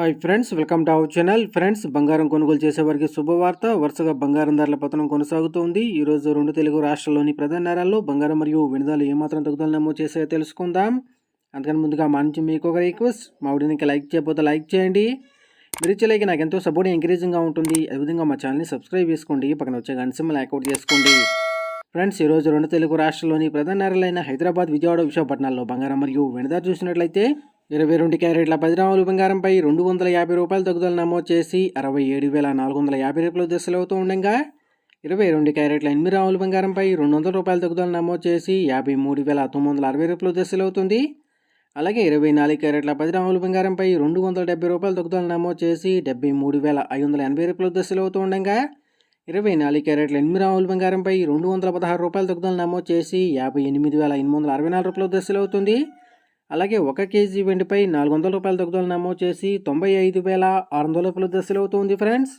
Hi friends welcome to our channel. Friends బంగారం కొనుగోలు చేసేవారికి శుభవార్త. వరుసగా బంగారం ధరల పతనం కొనసాగుతోంది. ఈరోజు రెండు తెలుగు రాష్ట్రాల్లోని ప్రధాన నగరాల్లో బంగారం మరియు వినదాలు ఏమాత్రం తగ్గుదల నమోదు చేసే తెలుసుకుందాం. అందుకని ముందుగా మా నుంచి మీకు ఒక రిక్వెస్ట్. మా వీడియోకి లైక్ చేయకపోతే లైక్ చేయండి. మీరు ఇచ్చేలాగే నాకు ఎంతో సపోర్ట్ ఎంకరేజింగ్గా ఉంటుంది. అదేవిధంగా మా ఛానల్ని సబ్స్క్రైబ్ చేసుకోండి. పక్కన వచ్చే గంట సింబల్ చేసుకోండి. ఫ్రెండ్స్ ఈరోజు రెండు తెలుగు రాష్ట్రాల్లోని ప్రధాన నగరాలైన హైదరాబాద్ విజయవాడ విశాఖపట్నాల్లో బంగారం మరియు వెనుదారు చూసినట్లయితే ఇరవై రెండు క్యారెట్ల పది బంగారంపై రెండు వందల యాభై రూపాయల తగ్గుదల నమోదు చేసి అరవై ఏడు వేల నాలుగు వందల యాభై రూపాయల దశలు అవుతూ ఉండగా ఇరవై రెండు క్యారెట్ల ఎనిమిది గ్రాముల బంగారంపై రెండు వందల రూపాయల తగ్గుదల నమోదు చేసి యాభై మూడు వేల తొమ్మిది వందల అరవై రూపాయల దశలు అవుతుంది. అలాగే ఇరవై నాలుగు క్యారెట్ల పది గ్రాముల బంగారంపై రెండు వందల డెబ్బై రూపాయల తగ్గుదల నమోదు చేసి డెబ్బై మూడు వేల ఐదు వందల ఎనభై రూపాయల దశలు ఉండగా ఇరవై నాలుగు క్యారెట్ల ఎనిమిది రాముల బంగారంపై రెండు వందల పదహారు రూపాయల తగ్గుదల నమోదు చేసి యాభై ఎనిమిది వేల ఎనిమిది వందల అరవై నాలుగు రూపాయల దశలు అవుతుంది. అలాగే ఒక కేజీ వెండిపై నాలుగు వందల రూపాయల తగ్గుదల నమోదు చేసి తొంభై ఐదు వేల ఆరు వందల రూపాయల దశలు అవుతుంది ఫ్రెండ్స్.